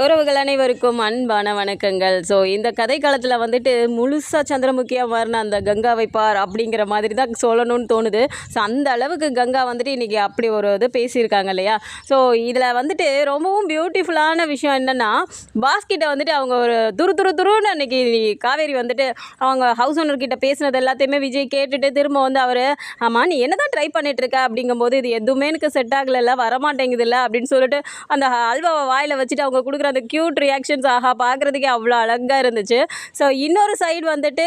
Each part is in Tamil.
உறவுகள் அனைவருக்கும் அன்பான வணக்கங்கள். ஸோ இந்த கதை காலத்தில் வந்துட்டு முழுசாக சந்திரமுகியாக மாறின அந்த கங்காவை பார் அப்படிங்கிற மாதிரி தான் சொல்லணும்னு தோணுது. ஸோ அந்த அளவுக்கு கங்கா வந்துட்டு இன்றைக்கி அப்படி ஒரு இது பேசியிருக்காங்க இல்லையா? ஸோ இதில் வந்துட்டு ரொம்பவும் பியூட்டிஃபுல்லான விஷயம் என்னென்னா பாஸ்கிட்ட வந்துட்டு அவங்க ஒரு துரு துரு துருன்னு அன்றைக்கி காவேரி வந்துட்டு அவங்க ஹவுஸ் ஓனர்கிட்ட பேசினது எல்லாத்தையுமே விஜய் கேட்டுட்டு திரும்ப வந்து அவர் ஆமாம் நீ என்ன தான் ட்ரை பண்ணிகிட்ருக்க இருக்க அப்படிங்கும்போது இது எதுவுமே எனக்கு செட் ஆகலைல்ல வரமாட்டேங்குது இல்லை அப்படின்னு சொல்லிட்டு அந்த அல்வாவை வாயில் வச்சுட்டு அவங்க கொடுக்குற அந்த க்யூட் ரியாக்ஷன்ஸ் ஆஹா பார்க்குறதுக்கே அவ்வளோ அழகாக இருந்துச்சு. ஸோ இன்னொரு சைடு வந்துட்டு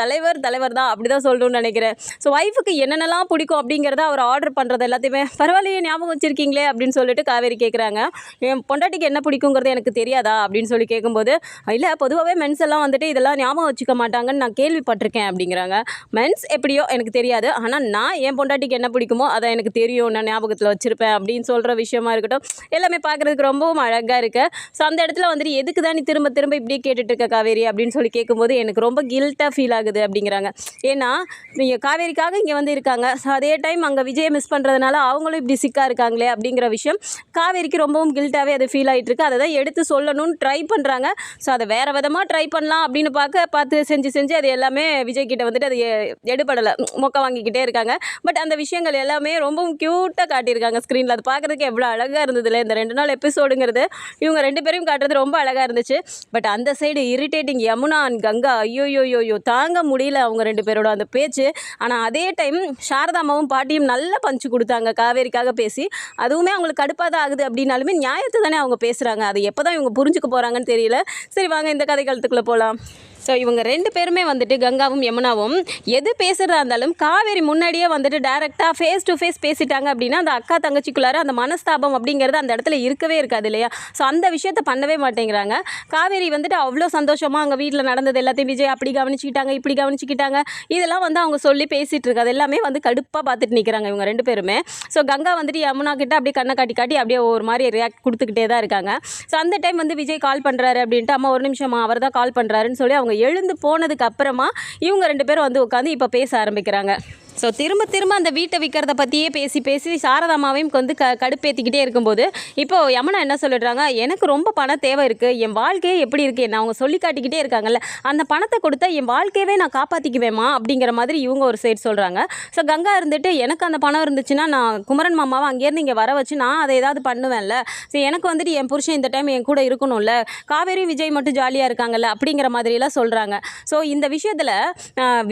தலைவர் தலைவர் தான் அப்படி தான் சொல்லணும்னு நினைக்கிறேன். ஸோ ஒய்ஃபுக்கு என்னென்னலாம் பிடிக்கும் அப்படிங்கிறத அவர் ஆர்டர் பண்ணுறது எல்லாத்தையுமே பரவாயில்லையே ஞாபகம் வச்சுருக்கீங்களே அப்படின்னு சொல்லிட்டு காவேரி கேட்குறாங்க என் பொண்டாட்டிக்கு என்ன பிடிக்குங்கிறது எனக்கு தெரியாதா? அப்படின்னு சொல்லி கேட்கும்போது இல்லை பொதுவாகவே மென்ஸ் எல்லாம் வந்துட்டு இதெல்லாம் ஞாபகம் வச்சுக்க மாட்டாங்கன்னு நான் கேள்விப்பட்டிருக்கேன் அப்படிங்கிறாங்க. மென்ஸ் எப்படியோ எனக்கு தெரியாது. ஆனால் நான் என் பொண்டாட்டிக்கு என்ன பிடிக்குமோ அதை எனக்கு தெரியும் நான் ஞாபகத்தில் வச்சுருப்பேன் அப்படின்னு சொல்கிற விஷயமா இருக்கட்டும் எல்லாமே பார்க்குறதுக்கு ரொம்பவும் அழகாக இருக்குது ஸோ அந்த இடத்துல வந்துட்டு எதுக்கு தான் நீ திரும்ப திரும்ப இப்படியே கேட்டுட்டு இருக்க காவேரி? அப்படின்னு சொல்லி கேட்கும்போது எனக்கு ரொம்ப கில்ட்டாக ஃபீல் ஆகுது அப்படிங்கிறாங்க. ஏன்னா நீங்கள் காவேரிக்காக இங்கே வந்து இருக்காங்க. ஸோ அதே டைம் அங்கே விஜயை மிஸ் பண்ணுறதுனால அவங்களும் இப்படி சிக்காக இருக்காங்களே அப்படிங்கிற விஷயம் காவேரிக்கு ரொம்பவும் கில்ட்டாகவே அது ஃபீல் ஆகிட்டு இருக்கு அதை தான் எடுத்து சொல்லணும்னு ட்ரை பண்ணுறாங்க ஸோ அதை வேறு விதமாக ட்ரை பண்ணலாம் அப்படின்னு பார்க்க பார்த்து செஞ்சு செஞ்சு அது எல்லாமே விஜய் கிட்ட வந்துட்டு அது எ- எடுபடலை. மொக்க வாங்கிக்கிட்டே இருக்காங்க. பட் அந்த விஷயங்கள் எல்லாமே ரொம்பவும் க்யூட்டாக காட்டியிருக்காங்க ஸ்க்ரீனில் அது பார்க்குறதுக்கு எவ்வளோ அழகாக இருந்ததுல இந்த ரெண்டு நாள் எபிசோடுங்கிறது இவங்க ரெண்டு பேரையும் காட்டுறது ரொம்ப அழகாக இருந்துச்சு. பட் அந்த side irritating Yamuna and Ganga ஐயோயோயோயோ தாங்க முடியல அவங்க ரெண்டு பேரோட அந்த பேச்சு. ஆனால் அதே டைம் சாரதாமாவும் பாட்டியும் நல்லா பஞ்சு கொடுத்தாங்க காவேரிக்காக பேசி. அதுவுமே அவங்களுக்கு கடுப்பாக தான் ஆகுது அப்படின்னாலுமே நியாயத்தை தானே அவங்க பேசுகிறாங்க அதை எப்போ தான் இவங்க புரிஞ்சுக்க போகிறாங்கன்னு தெரியல. சரி வாங்க இந்த கதை காலத்துக்குள்ளே போகலாம் ஸோ இவங்க ரெண்டு பேருமே வந்துட்டு கங்காவும் யமுனாவும் எது பேசுகிறதா இருந்தாலும் காவேரி முன்னாடியே வந்துட்டு டேரெக்டாக ஃபேஸ் டு ஃபேஸ் பேசிட்டாங்க அப்படின்னா அந்த அக்கா தங்கச்சிக்குள்ளார அந்த மனஸ்தாபம் அப்படிங்கிறது அந்த இடத்துல இருக்கவே இருக்காது இல்லையா? ஸோ அந்த விஷயத்த பண்ணவே மாட்டேங்கிறாங்க. காவேரி வந்துட்டு அவ்வளோ சந்தோஷமாக அவங்க வீட்டில் நடந்தது எல்லாத்தையும் விஜய் அப்படி கவனிச்சிக்கிட்டாங்க இப்படி கவனிச்சிக்கிட்டாங்க. இதெல்லாம் வந்து அவங்க சொல்லி பேசிகிட்டு இருக்காது. எல்லாமே வந்து கடுப்பாக பார்த்துட்டு நிற்கிறாங்க இவங்க ரெண்டு பேருமே. ஸோ கங்கா வந்துட்டு யமுனா கிட்ட அப்படியே கண்ணை காட்டி காட்டி அப்படியே ஒரு மாதிரி ரியாக்ட் கொடுத்துக்கிட்டே தான் இருக்காங்க. ஸோ அந்த டைம் வந்து விஜய் கால் பண்ணுறாரு அப்படின்ட்டு அம்மா ஒரு நிமிஷமா அவர் தான் கால் பண்ணுறாருன்னு சொல்லி அவங்க எழுந்து போனதுக்கு அப்புறமா இவங்க ரெண்டு பேரும் வந்து உட்காந்து இப்போ பேச ஆரம்பிக்கிறாங்க. ஸோ திரும்ப திரும்ப அந்த வீட்டை விற்கிறத பற்றியே பேசி பேசி சாரதாமாவையும் வந்து க கடுப்பேற்றிக்கிட்டே இருக்கும்போது இப்போது யமுனா என்ன சொல்லிடுறாங்க? எனக்கு ரொம்ப பணம் தேவை இருக்குது என் வாழ்க்கையே எப்படி இருக்குது என்ன அவங்க சொல்லி காட்டிக்கிட்டே இருக்காங்கல்ல. அந்த பணத்தை கொடுத்தா என் வாழ்க்கையவே நான் காப்பாற்றிக்குவேமா அப்படிங்கிற மாதிரி இவங்க ஒரு சைடு சொல்கிறாங்க ஸோ கங்கா இருந்துட்டு எனக்கு அந்த பணம் இருந்துச்சுன்னா நான் குமரன் மாமாவை அங்கேருந்து இங்கே வர வச்சு நான் அதை ஏதாவது பண்ணுவேன்ல. ஸோ எனக்கு வந்துட்டு என் புருஷன் இந்த டைம் என் கூட இருக்கணும்ல. காவேரி விஜய் மட்டும் ஜாலியாக இருக்காங்கல்ல அப்படிங்கிற மாதிரிலாம் சொல்கிறாங்க ஸோ இந்த விஷயத்தில்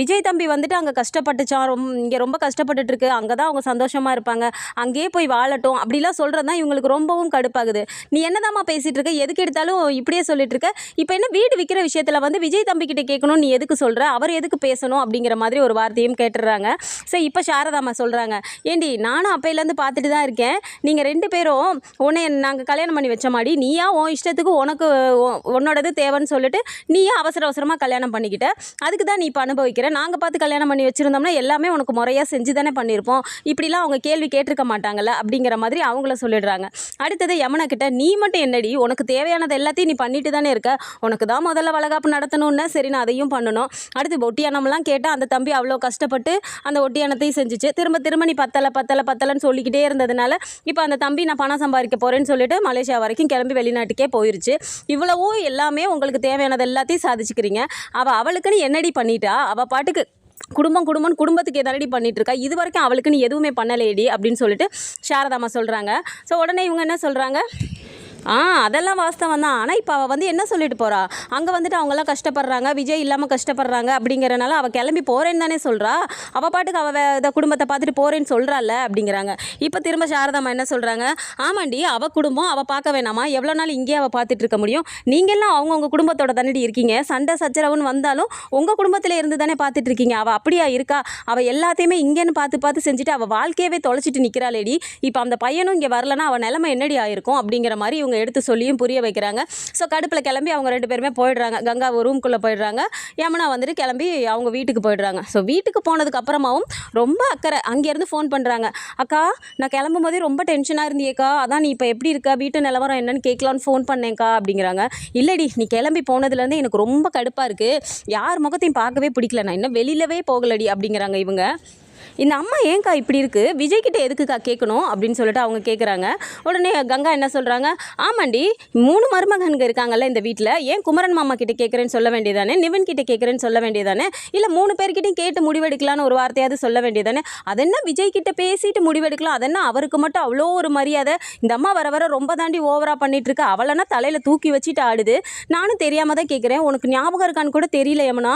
விஜய் தம்பி வந்துட்டு அங்கே கஷ்டப்பட்டுச்சான் ரொம்ப இங்கே ரொம்ப கஷ்டப்பட்டுட்டு இருக்கு அங்கே தான் அவங்க சந்தோஷமாக இருப்பாங்க. அங்கேயே போய் வாழட்டும். அப்படிலாம் சொல்கிறது தான் இவங்களுக்கு ரொம்பவும் கடுப்பாகுது. நீ என்னதாம்மா பேசிகிட்டு இருக்க எதுக்கு எடுத்தாலும் இப்படியே சொல்லிட்டு இருக்க இப்போ என்ன வீடு விற்கிற விஷயத்தில் வந்து விஜய் தம்பி கேட்கணும் நீ எதுக்கு சொல்கிற அவர் எதுக்கு பேசணும்? அப்படிங்கிற மாதிரி ஒரு வார்த்தையும் கேட்டுடுறாங்க. ஸோ இப்போ சாரதாம்மா சொல்கிறாங்க ஏண்டி நானும் அப்பையிலேருந்து பார்த்துட்டு தான் இருக்கேன். நீங்கள் ரெண்டு பேரும் உன்னை நாங்கள் கல்யாணம் பண்ணி வச்ச மாதிரி நீயா உன் இஷ்டத்துக்கு உனக்கு உன்னோடது தேவைன்னு சொல்லிட்டு நீயா அவசர அவசரமாக கல்யாணம் பண்ணிக்கிட்ட. அதுக்கு தான் நீ இப்போ அனுபவிக்கிற. நாங்கள் பார்த்து கல்யாணம் பண்ணி வச்சுருந்தோம்னா எல்லாமே உனக்கு முறையாக செஞ்சு தானே பண்ணியிருப்போம். இப்படிலாம் அவங்க கேள்வி கேட்டிருக்க மாட்டாங்கல்ல அப்படிங்கிற மாதிரி அவங்கள சொல்லிடுறாங்க. அடுத்தது யமுனா கிட்ட நீ மட்டும் என்னடி? உனக்கு தேவையானது எல்லாத்தையும் நீ பண்ணிட்டு தானே இருக்க? உனக்கு தான் முதல்ல வளகாப்பு நடத்தணும்னு? சரி நான் அதையும் பண்ணணும். அடுத்து ஒட்டியானம்லாம் கேட்டால் அந்த தம்பி அவ்வளோ கஷ்டப்பட்டு அந்த ஒட்டியானத்தையும் செஞ்சுச்சு. திரும்ப திரும்ப நீ பத்தலை பத்தலை பத்தலைன்னு சொல்லிக்கிட்டே இருந்ததுனால இப்போ அந்த தம்பி நான் பணம் சம்பாதிக்க போகிறேன்னு சொல்லிட்டு மலேசியா வரைக்கும் கிளம்பி வெளிநாட்டுக்கே போயிருச்சு. இவ்வளவோ எல்லாமே உங்களுக்கு தேவையானது எல்லாத்தையும் சாதிச்சுக்கிறீங்க. அவள் அவளுக்குன்னு என்னடி பண்ணிட்டா? அவள் பாட்டுக்கு குடும்பம் குடும்பம் குடும்பத்துக்கு எதாடி பண்ணிட்டு இருக்கா இது வரைக்கும் அவளுக்கு நீ எதுவுமே பண்ணலையடி அப்படின்னு சொல்லிட்டு சாரதாமா சொல்கிறாங்க ஸோ உடனே இவங்க என்ன சொல்கிறாங்க ஆ அதெல்லாம் வாஸ்தவம் தான். ஆனால் இப்போ அவள் வந்து என்ன சொல்லிட்டு போகிறா அங்கே வந்துட்டு அவங்கெல்லாம் கஷ்டப்படுறாங்க விஜய் இல்லாமல் கஷ்டப்படுறாங்க அப்படிங்கிறனால அவள் கிளம்பி போகிறேன்னு தானே சொல்கிறா அவள் பாட்டுக்கு அவள் இந்த குடும்பத்தை பார்த்துட்டு போகிறேன்னு சொல்கிறாள் அப்படிங்கிறாங்க. இப்போ திரும்ப சாரதாம்மா என்ன சொல்கிறாங்க ஆமாண்டி அவள் குடும்பம் அவள் பார்க்க வேணாமா? எவ்வளோ நாள் இங்கேயே அவள் பார்த்துட்டு இருக்க முடியும்? நீங்கள்லாம் அவங்கவுங்க குடும்பத்தோட தானடி இருக்கீங்க? சண்டை சச்சரவுன்னு வந்தாலும் உங்கள் குடும்பத்தில் இருந்து தானே பார்த்துட்டு இருக்கீங்க? அவள் அப்படியா இருக்கா? அவள் எல்லாத்தையுமே இங்கேன்னு பார்த்து பார்த்து செஞ்சுட்டு அவள் வாழ்க்கையவே தொலைச்சிட்டு நிற்கிறாளேடி இப்போ அந்த பையனும் இங்கே வரலனா அவள் நிலமை என்னடி ஆயிருக்கும் அப்படிங்கிற மாதிரி இவங்க எடுத்து சொல்லியும் புரிய வைக்கிறாங்க. ஸோ கடுப்பில் கிளம்பி அவங்க ரெண்டு பேருமே போயிடுறாங்க. கங்கா ரூம்குள்ளே போயிடுறாங்க. யமுனா வந்துட்டு கிளம்பி அவங்க வீட்டுக்கு போயிடுறாங்க. ஸோ வீட்டுக்கு போனதுக்கு அப்புறமாவும் ரொம்ப அக்கறை. அங்கேருந்து ஃபோன் பண்ணுறாங்க அக்கா நான் கிளம்பும் போதே ரொம்ப டென்ஷனாக இருந்தியேக்கா அதான் நீ இப்போ எப்படி இருக்க? வீட்டு நிலவரம் என்னன்னு கேட்கலான்னு ஃபோன் பண்ணேன்க்கா அப்படிங்கிறாங்க. இல்லடி நீ கிளம்பி போனதுலேருந்து எனக்கு ரொம்ப கடுப்பாக இருக்குது யார் முகத்தையும் பார்க்கவே பிடிக்கல. நான் இன்னும் வெளியிலவே போகலடி அப்படிங்கிறாங்க இவங்க. இந்த அம்மா ஏன்க்கா இப்படி இருக்குது விஜய்கிட்ட எதுக்குக்கா கேட்கணும் அப்படின்னு சொல்லிட்டு அவங்க கேட்குறாங்க உடனே கங்கா என்ன சொல்கிறாங்க ஆமாண்டி மூணு மருமகன்கள் இருக்காங்கல்ல இந்த வீட்டில் ஏன் குமரன் மாமா கிட்ட கேட்குறேன்னு சொல்ல வேண்டியதானே? நிவன் கிட்ட கேட்குறேன்னு சொல்ல வேண்டியதானே? இல்லை மூணு பேர்கிட்டையும் கேட்டு முடிவெடுக்கலான்னு ஒரு வார்த்தையாவது சொல்ல வேண்டியதானே? அதென்ன விஜய் கிட்ட பேசிட்டு முடிவெடுக்கலாம்? அதென்ன அவருக்கு மட்டும் அவ்வளோ ஒரு மரியாதை? இந்த அம்மா வர வர ரொம்ப தாண்டி ஓவராக பண்ணிட்டு இருக்கா? அவளைனா தலையில் தூக்கி வச்சுட்டு ஆடுது. நானும் தெரியாமல் தான் கேட்குறேன் உனக்கு ஞாபகம் இருக்கான்னு கூட தெரியல எம்னா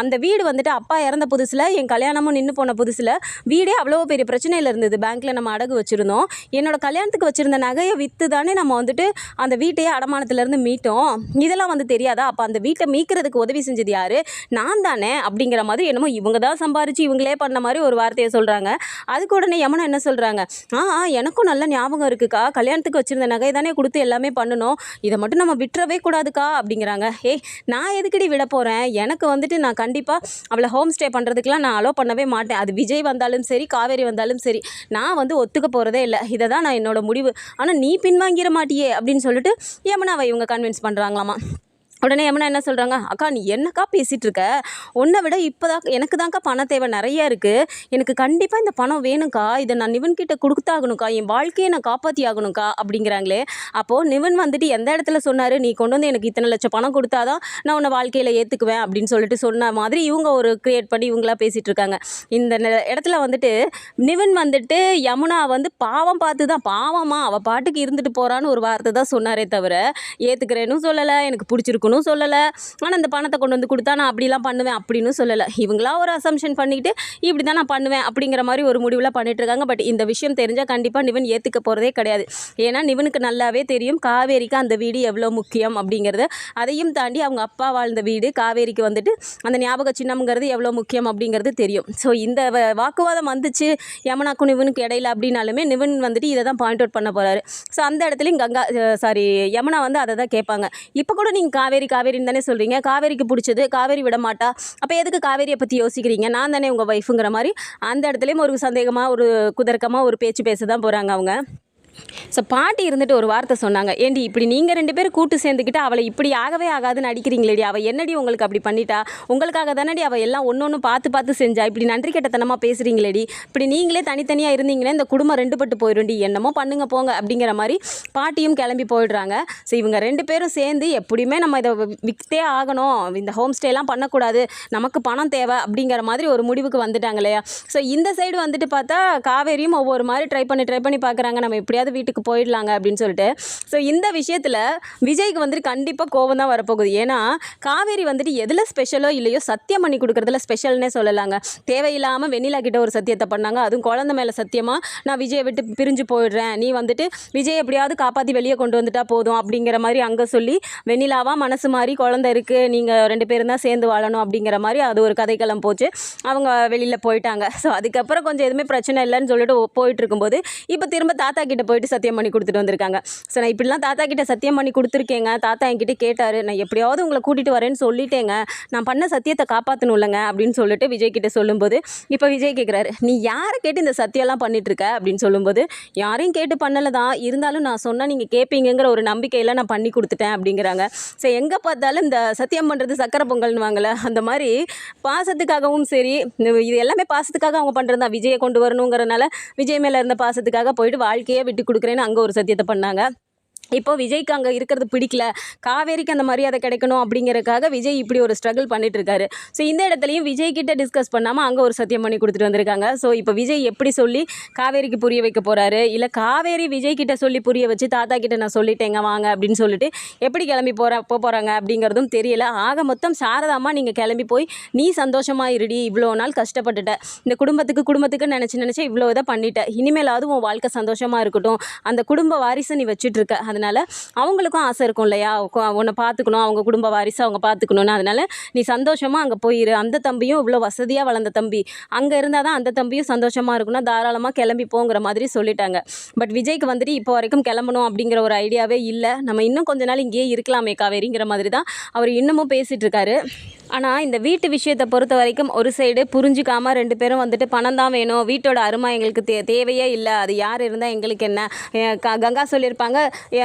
அந்த வீடு வந்துட்டு அப்பா இறந்த புதுசில் என் கல்யாணமும் நின்று போன புதுசு புதுசில் வீடே அவ்வளோ பெரிய பிரச்சனையில் இருந்தது. பேங்க்கில் நம்ம அடகு வச்சுருந்தோம். என்னோட கல்யாணத்துக்கு வச்சுருந்த நகையை விற்று தானே நம்ம வந்துட்டு அந்த வீட்டையே அடமானத்துலேருந்து மீட்டோம். இதெல்லாம் வந்து தெரியாதா? அப்போ அந்த வீட்டை மீட்கிறதுக்கு உதவி செஞ்சது யார்? நான் தானே அப்படிங்கிற மாதிரி என்னமோ இவங்க தான் சம்பாரிச்சு இவங்களே பண்ண மாதிரி ஒரு வார்த்தையை சொல்கிறாங்க அதுக்கு உடனே யமுனா என்ன சொல்கிறாங்க ஆ ஆ, எனக்கும் நல்ல ஞாபகம் இருக்குக்கா. கல்யாணத்துக்கு வச்சுருந்த நகை தானே கொடுத்து எல்லாமே பண்ணணும் இதை மட்டும் நம்ம விட்டுறவே கூடாதுக்கா அப்படிங்கிறாங்க. ஏய் நான் எதுக்கடி விட போகிறேன் எனக்கு வந்துட்டு நான் கண்டிப்பாக அவளை ஹோம் ஸ்டே பண்ணுறதுக்குலாம் நான் அலோவ் பண்ணவே மாட்டேன். அது விஜய் வந்தாலும் சரி காவேரி வந்தாலும் சரி நான் வந்து ஒத்துக்க போகிறதே இல்லை. இதை தான் நான் என்னோட முடிவு. ஆனால் நீ பின்வாங்கிட மாட்டியே அப்படின்னு சொல்லிட்டு யமுனாவை இவங்க கன்வின்ஸ் பண்ணுறாங்களாமா உடனே யமுனா என்ன சொல்கிறாங்க அக்கா நீ என்னக்கா பேசிகிட்டு இருக்க உன்னை விட இப்போ தான் எனக்கு தான்க்கா பண தேவை நிறைய இருக்குது எனக்கு கண்டிப்பாக இந்த பணம் வேணும்க்கா. இதை நான் நிவன்கிட்ட கொடுத்தாகணுக்கா கொடுத்தாகணும்க்கா. என் வாழ்க்கையை நான் காப்பாற்றி ஆகணும்க்கா அப்படிங்கிறாங்களே. அப்போது நிவன் வந்துட்டு எந்த இடத்துல சொன்னார்? நீ கொண்டு வந்து எனக்கு இத்தனை லட்சம் பணம் கொடுத்தாதான் நான் உன்னை வாழ்க்கையில் ஏற்றுக்குவேன் அப்படின்னு சொல்லிட்டு சொன்ன மாதிரி இவங்க ஒரு க்ரியேட் பண்ணி இவங்களா பேசிகிட்டு இருக்காங்க இந்த இடத்துல வந்துட்டு நிவன் வந்துட்டு யமுனா வந்து பாவம் பார்த்து தான் பாவமா அவள் பாட்டுக்கு இருந்துட்டு போகிறான்னு ஒரு வார்த்தை தான் சொன்னாரே தவிர ஏற்றுக்கிறேன்னு சொல்லலை. எனக்கு பிடிச்சிருக்குன்னு சொல்லலை. ஆனால் இந்த பணத்தை கொண்டு வந்து கொடுத்தா நான் அப்படிலாம் பண்ணுவேன் அப்படின்னு சொல்லலை. இவங்களா ஒரு அசம்ஷன் பண்ணிக்கிட்டு இப்படி தான் நான் பண்ணுவேன் அப்படிங்கிற மாதிரி ஒரு முடிவில் பண்ணிட்டு இருக்காங்க பட் இந்த விஷயம் தெரிஞ்சால் கண்டிப்பாக நிவன் ஏற்றுக்க போகிறதே கிடையாது. ஏன்னா நிவனுக்கு நல்லாவே தெரியும் காவேரிக்கு அந்த வீடு எவ்வளோ முக்கியம் அப்படிங்கிறது. அதையும் தாண்டி அவங்க அப்பா வாழ்ந்த வீடு காவேரிக்கு வந்துட்டு அந்த ஞாபக சின்னம்ங்கிறது எவ்வளோ முக்கியம் அப்படிங்கிறது தெரியும். ஸோ இந்த வ- வாக்குவாதம் வந்துச்சு யமுனாக்கும் நிவனுக்கு இடையில அப்படின்னாலுமே நிவன் வந்துட்டு இதை தான் பாயிண்ட் அவுட் பண்ண போகிறாரு ஸோ அந்த இடத்துலையும் கங்கா சாரி யமுனா வந்து அதை தான் கேட்பாங்க. இப்போ கூட நீங்கள் காவேரி காவேரின்னு தானே சொல்கிறீங்க காவேரிக்கு பிடிச்சது காவேரி விட மாட்டா அப்போ எதுக்கு காவேரியை பற்றி யோசிக்கிறீங்க? நான் தானே உங்கள் ஒய்ஃபுங்கிற மாதிரி அந்த இடத்துலையும் ஒரு சந்தேகமாக ஒரு குதர்க்கமாக ஒரு பேச்சு பேச தான் போகிறாங்க அவங்க. ஸோ பாட்டி இருந்துட்டு ஒரு வார்த்தை சொன்னாங்க. ஏண்டி இப்படி நீங்கள் ரெண்டு பேரும் கூட்டு சேர்ந்துக்கிட்டு அவளை இப்படி ஆகவே ஆகாதுன்னு அடிக்கிறீங்களேடி. அவள் என்னடி உங்களுக்கு அப்படி பண்ணிட்டா? உங்களுக்காக தானடி அவள் எல்லாம் ஒன்று ஒன்று பார்த்து பார்த்து செஞ்சா? இப்படி நன்றி கெட்டத்தனமாக பேசுகிறீங்களேடி இப்படி நீங்களே தனித்தனியாக இருந்தீங்கன்னா இந்த குடும்பம் ரெண்டு பட்டு போயிடும்டி என்னமோ பண்ணுங்க போங்க அப்படிங்கிற மாதிரி பாட்டியும் கிளம்பி போயிடுறாங்க. ஸோ இவங்க ரெண்டு பேரும் சேர்ந்து எப்படியுமே நம்ம இதை வி- விற்றே ஆகணும். இந்த ஹோம் ஸ்டேலாம் பண்ணக்கூடாது. நமக்கு பணம் தேவை அப்படிங்கிற மாதிரி ஒரு முடிவுக்கு வந்துட்டாங்க இல்லையா? ஸோ இந்த சைடு வந்துட்டு பார்த்தா காவேரியும் ஒவ்வொரு மாதிரி ட்ரை பண்ணி ட்ரை பண்ணி பார்க்குறாங்க. நம்ம எப்படியாவது வீட்டுக்கு போயிடலாங்க அப்படின்னு சொல்லிட்டு. ஸோ இந்த விஷயத்தில் விஜய்க்கு வந்துட்டு கண்டிப்பாக கோவம் தான் வரப்போகுது. ஏன்னா காவேரி வந்துட்டு எதில் ஸ்பெஷலோ இல்லையோ சத்தியம் பண்ணி கொடுக்குறதுல ஸ்பெஷல்னே சொல்லலாங்க. தேவையில்லாமல் வெண்ணிலா கிட்ட ஒரு சத்தியத்தை பண்ணாங்க. அதுவும் குழந்தை மேலே சத்தியமாக நான் விஜயை விட்டு பிரிஞ்சு போயிடுறேன். நீ வந்துட்டு விஜய் எப்படியாவது காப்பாற்றி வெளியே கொண்டு வந்துட்டா போதும் அப்படிங்கிற மாதிரி அங்கே சொல்லி வெண்ணிலாவாக மனசு மாதிரி குழந்தை இருக்குது நீங்கள் ரெண்டு பேரும் தான் சேர்ந்து வாழணும் அப்படிங்கிற மாதிரி அது ஒரு கதைக்களம் போச்சு. அவங்க வெளியில் போயிட்டாங்க. ஸோ அதுக்கப்புறம் கொஞ்சம் எதுவுமே பிரச்சனை இல்லைன்னு சொல்லிட்டு போயிட்டு இருக்கும்போது இப்போ திரும்ப தாத்தா கிட்ட போயிட்டு சத்தியம் பண்ணி கொடுத்துட்டு வந்திருக்காங்க. ஸோ நான் இப்படிலாம் தாத்தா கிட்ட சத்தியம் பண்ணி கொடுத்துருக்கேங்க. தாத்தா என்கிட்ட கேட்டார் நான் எப்படியாவது உங்களை கூட்டிகிட்டு வரேன்னு சொல்லிட்டேங்க. நான் பண்ண சத்தியத்தை காப்பாற்றணும்லங்க அப்படின்னு சொல்லிட்டு விஜய் கிட்ட சொல்லும்போது இப்போ விஜய் கேட்குறாரு நீ யாரை கேட்டு இந்த சத்தியம்லாம் பண்ணிட்டு இருக்க? அப்படின்னு சொல்லும்போது யாரையும் கேட்டு பண்ணலை தான். இருந்தாலும் நான் சொன்னால் நீங்கள் கேட்பீங்கங்கிற ஒரு நம்பிக்கையில் நான் பண்ணி கொடுத்துட்டேன் அப்படிங்கிறாங்க. ஸோ எங்கே பார்த்தாலும் இந்த சத்தியம் பண்ணுறது சக்கரை பொங்கல்னு வாங்கல அந்த மாதிரி பாசத்துக்காகவும் சரி இது எல்லாமே பாசத்துக்காக அவங்க பண்ணுறது தான் விஜயை கொண்டு வரணுங்கிறனால விஜய் மேலே இருந்த பாசத்துக்காக போயிட்டு வாழ்க்கையே விட்டு கொடுக்குறேன்னு அங்கே ஒரு சத்தியத்தை பண்ணாங்க. இப்போ விஜய்க்கு அங்கே இருக்கிறது பிடிக்கல. காவேரிக்கு அந்த மரியாதை கிடைக்கணும் அப்படிங்கறதுக்காக விஜய் இப்படி ஒரு ஸ்ட்ரகிள் பண்ணிட்டு இருக்காரு ஸோ இந்த இடத்துலையும் விஜய் கிட்ட டிஸ்கஸ் பண்ணாமல் அங்கே ஒரு சத்தியம் பண்ணி கொடுத்துட்டு வந்திருக்காங்க. ஸோ இப்போ விஜய் எப்படி சொல்லி காவேரிக்கு புரிய வைக்க போகிறாரு இல்லை காவேரி விஜய் கிட்ட சொல்லி புரிய வச்சு தாத்தா கிட்ட நான் சொல்லிட்டேங்க வாங்க அப்படின்னு சொல்லிட்டு எப்படி கிளம்பி போகிற போக போகிறாங்க அப்படிங்கிறதும் தெரியல. ஆக மொத்தம் சாரதாமா நீங்கள் கிளம்பி போய் நீ சந்தோஷமாக இருடி இவ்வளோ நாள் கஷ்டப்பட்டுட்ட. இந்த குடும்பத்துக்கு குடும்பத்துக்கு நினச்சி நினச்சி இவ்வளோ இதை பண்ணிட்ட. இனிமேலாவது உன் வாழ்க்கை சந்தோஷமாக இருக்கட்டும். அந்த குடும்ப வாரிசை நீ வச்சுட்டு இருக்க அதனால அவங்களுக்கும் ஆசை இருக்கும் இல்லையா? உன்னை பார்த்துக்கணும் அவங்க குடும்ப வாரிசை அவங்க பார்த்துக்கணும்னு. அதனால நீ சந்தோஷமாக அங்கே போயிரு. அந்த தம்பியும் இவ்வளோ வசதியாக வளர்ந்த தம்பி. அங்கே இருந்தால் தான் அந்த தம்பியும் சந்தோஷமாக இருக்கும்னா தாராளமாக கிளம்பி போங்கிற மாதிரி சொல்லிட்டாங்க. பட் விஜய்க்கு வந்துட்டு இப்போ வரைக்கும் கிளம்பணும் அப்படிங்கிற ஒரு ஐடியாவே இல்லை. நம்ம இன்னும் கொஞ்ச நாள் இங்கேயே இருக்கலாமே காவேரிங்கிற மாதிரி தான் அவர் இன்னமும் பேசிகிட்டு இருக்காரு. ஆனால் இந்த வீட்டு விஷயத்தை பொறுத்த வரைக்கும் ஒரு சைடு புரிஞ்சுக்காமல் ரெண்டு பேரும் வந்துட்டு பணம் தான் வேணும். வீட்டோட அருமை எங்களுக்கு தே தேவையே இல்லை. அது யார் இருந்தால் எங்களுக்கு என்ன? க- கங்கா சொல்லியிருப்பாங்க.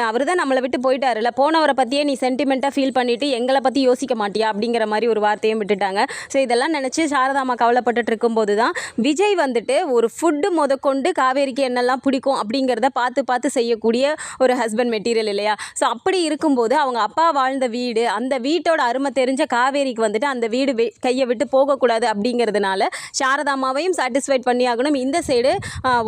அவர் தான் நம்மளை விட்டு போயிட்டாருல போனவரை பற்றியே நீ சென்டிமெண்ட்டாக ஃபீல் பண்ணிவிட்டு எங்களை பற்றி யோசிக்க மாட்டியா? அப்படிங்கிற மாதிரி ஒரு வார்த்தையும் விட்டுட்டாங்க. ஸோ இதெல்லாம் நினச்சி சாரதாமா கவலைப்பட்டுட்டு இருக்கும்போது தான் விஜய் வந்துட்டு ஒரு ஃபுட்டு முதற்கொண்டு காவேரிக்கு என்னெல்லாம் பிடிக்கும் அப்படிங்கிறத பார்த்து பார்த்து செய்யக்கூடிய ஒரு ஹஸ்பண்ட் மெட்டீரியல் இல்லையா? ஸோ அப்படி இருக்கும்போது அவங்க அப்பா வாழ்ந்த வீடு அந்த வீட்டோட அருமை தெரிஞ்ச காவேரிக்கு வந்து வந்துட்டு அந்த வீடு கையை விட்டு போகக்கூடாது அப்படிங்கிறதுனால சாரதாமாவையும் சாட்டிஸ்ஃபைட் பண்ணி ஆகணும். இந்த சைடு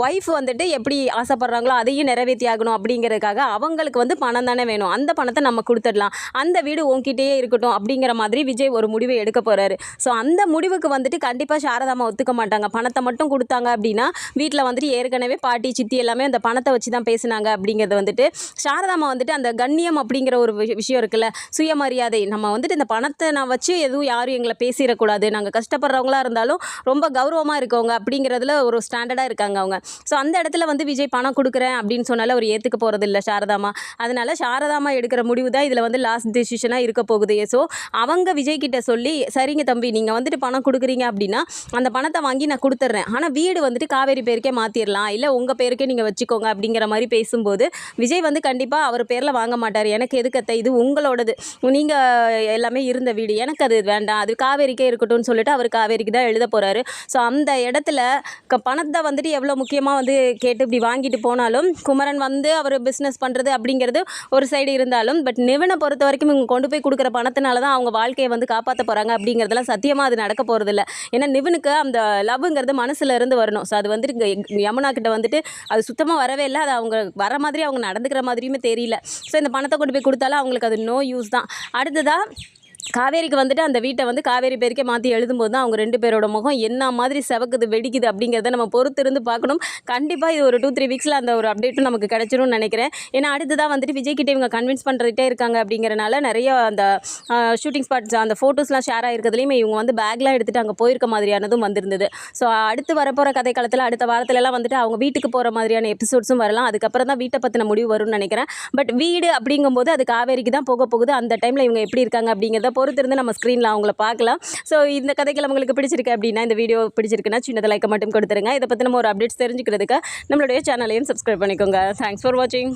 ஒய்ஃப் வந்துட்டு எப்படி ஆசைப்படுறாங்களோ அதையும் நிறைவேற்றி ஆகணும் அப்படிங்கிறதுக்காக அவங்களுக்கு வந்து பணம் தானே வேணும். அந்த பணத்தை நம்ம கொடுத்துடலாம். அந்த வீடு உங்ககிட்டயே இருக்கட்டும் அப்படிங்கிற மாதிரி விஜய் ஒரு முடிவை எடுக்க போகிறாரு ஸோ அந்த முடிவுக்கு வந்துட்டு கண்டிப்பாக சாரதாமா ஒத்துக்க மாட்டாங்க. பணத்தை மட்டும் கொடுத்தாங்க அப்படின்னா வீட்டில் வந்துட்டு ஏற்கனவே பாட்டி சித்தி எல்லாமே அந்த பணத்தை வச்சு தான் பேசுனாங்க அப்படிங்கிறது வந்துட்டு சாரதாமா வந்துட்டு அந்த கண்ணியம் அப்படிங்கிற ஒரு விஷயம் இருக்குல்ல சுயமரியாதை. நம்ம வந்துட்டு இந்த பணத்தை நான் வச்சு எதுவும் யாரும் எங்களை பேசிடக்கூடாது. நாங்கள் கஷ்டப்படுறவங்களா இருந்தாலும் ரொம்ப கௌரவமாக இருக்கவங்க அப்படிங்கிறதுல ஒரு ஸ்டாண்டர்டாக இருக்காங்க அவங்க. ஸோ அந்த இடத்துல வந்து விஜய் பணம் கொடுக்குறேன் அப்படின்னு சொன்னால அவர் ஏற்றுக்க போகிறது இல்லை சாரதாமா. அதனால் சாரதாமா எடுக்கிற முடிவு தான் இதில் வந்து லாஸ்ட் டெசிஷனாக இருக்க போகுது. ஸோ அவங்க விஜய் கிட்ட சொல்லி சரிங்க தம்பி நீங்கள் வந்துட்டு பணம் கொடுக்குறீங்க அப்படின்னா அந்த பணத்தை வாங்கி நான் கொடுத்துட்றேன் ஆனால் வீடு வந்துட்டு காவேரி பேருக்கே மாற்றிடலாம் இல்லை உங்கள் பேருக்கே நீங்கள் வச்சுக்கோங்க அப்படிங்கிற மாதிரி பேசும்போது விஜய் வந்து கண்டிப்பாக அவர் பேரில் வாங்க மாட்டார். எனக்கு எதுக்கத்தை இது உங்களோடது. நீங்கள் எல்லாமே இருந்த வீடு. எனக்கு அது வேண்டாம் அது காவேரிக்கே இருக்கட்டும்னு சொல்லிட்டு அவர் காவேரிக்கு தான் எழுத போகிறாரு ஸோ அந்த இடத்துல க பணத்தை வந்துட்டு எவ்வளோ முக்கியமாக வந்து கேட்டு இப்படி வாங்கிட்டு போனாலும் குமரன் வந்து அவர் பிஸ்னஸ் பண்ணுறது அப்படிங்கிறது ஒரு சைடு இருந்தாலும் பட் நிவனை பொறுத்த வரைக்கும் இவங்க கொண்டு போய் கொடுக்குற பணத்தினால தான் அவங்க வாழ்க்கையை வந்து காப்பாற்ற போகிறாங்க அப்படிங்கிறதெல்லாம் சத்தியமாக அது நடக்க போகிறதில்ல ஏன்னா நிவனுக்கு அந்த லவ்ங்கிறது மனசுல இருந்து வரணும். ஸோ அது வந்துட்டு இங்கே யமுனா கிட்ட வந்துட்டு அது சுத்தமாக வரவே இல்லை. அது அவங்க வர மாதிரி அவங்க நடந்துக்கிற மாதிரியுமே தெரியல. ஸோ இந்த பணத்தை கொண்டு போய் கொடுத்தாலும் அவங்களுக்கு அது நோ யூஸ் தான். அடுத்ததாக காவேரிக்கு வந்துட்டு அந்த வீட்டை வந்து காவேரி பேருக்கே மாற்றி எழுதும்போது தான் அவங்க ரெண்டு பேரோட முகம் என்ன மாதிரி செவக்குது வெடிக்குது அப்படிங்கிறத நம்ம பொறுத்து இருந்து பார்க்கணும். கண்டிப்பாக இது ஒரு டூ த்ரீ வீக்ஸில் அந்த ஒரு அப்டேட்டும் நமக்கு கிடச்சிரும்னு நினைக்கிறேன். ஏன்னா அடுத்ததாக வந்துட்டு விஜய் கிட்டே இவங்க கன்வின்ஸ் பண்ணுறதே இருக்காங்க அப்படிங்கிறனால நிறைய அந்த ஷூட்டிங் ஸ்பாட்ஸ் அந்த ஃபோட்டோஸ்லாம் ஷேர் ஆகிருக்கிறதுலையுமே இவங்க வந்து பேக்லாம் எடுத்துகிட்டு அங்கே போயிருக்க மாதிரியானதும் வந்திருந்தது. ஸோ அடுத்து வரப்போகிற கதை காலத்தில் அடுத்த வாரத்துலலாம் வந்துட்டு அவங்க வீட்டுக்கு போகிற மாதிரியான எபிசோட்ஸும் வரலாம். அதுக்கப்புறம் தான் வீட்டை பற்றின முடிவு வரும்னு நினைக்கிறேன். பட் வீடு அப்படிங்கும்போது அது காவேரிக்கு தான் போக போகுது. அந்த டைமில் இவங்க எப்படி இருக்காங்க அப்படிங்கிறத பொறுத்திருந்து நம்ம ஸ்க்ரீனில் அவங்கள பார்க்கலாம். ஸோ இந்த கதைகள் உங்களுக்கு பிடிச்சிருக்கு அப்படின்னா இந்த வீடியோ பிடிச்சிருக்குன்னா சின்னதை லைக்கை மட்டும் கொடுத்துருங்க. இதை பற்றி நம்ம ஒரு அப்டேட்ஸ் தெரிஞ்சுக்கிறதுக்கு நம்மளுடைய சேனலையும் சப்ஸ்கிரைப் பண்ணிக்கோங்க. தேங்க்ஸ் ஃபார் வாட்சிங்